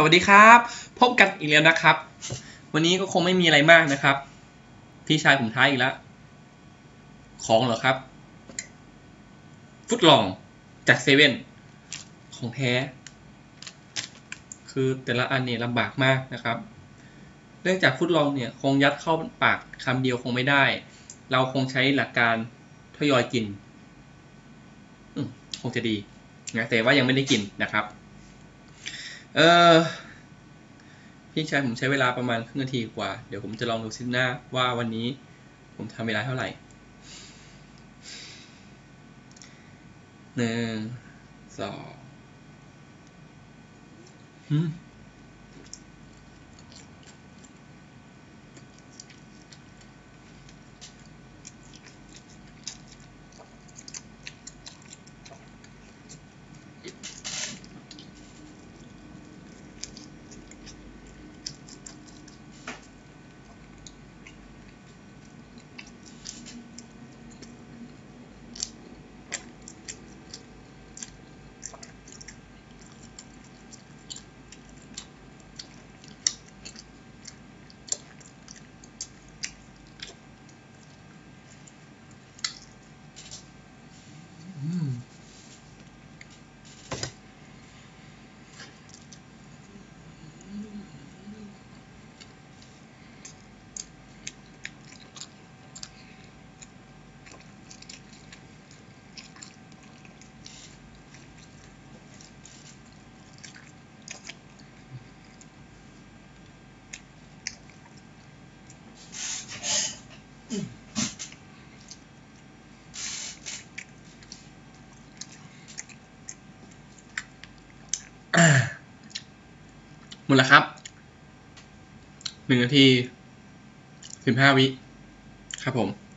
สวัสดีครับ พบกันอีกแล้วนะครับ วันนี้ก็คงไม่มีอะไรมากนะครับ พี่ชายผมท้ายอีกแล้ว ของเหรอครับ ฟุตลองจากเซเว่นของแท้ คือแต่ละอันเนี่ยลำบากมากนะครับ เนื่องจากฟุตลองเนี่ยคงยัดเข้าปากคำเดียวคงไม่ได้ เราคงใช้หลักการทยอยกินคงจะดีนะแต่ว่ายังไม่ได้กินนะครับ เออพี่ชายผมใช้เวลาประมาณครึ่งนาทีกว่า เดี๋ยวผมจะลองดูซิหน้าว่าวันนี้ผมทำเวลาเท่าไหร่หนึ่งสอง หมดแล้วครับ หนึ่งนาทีสิบห้าวิ ครับผม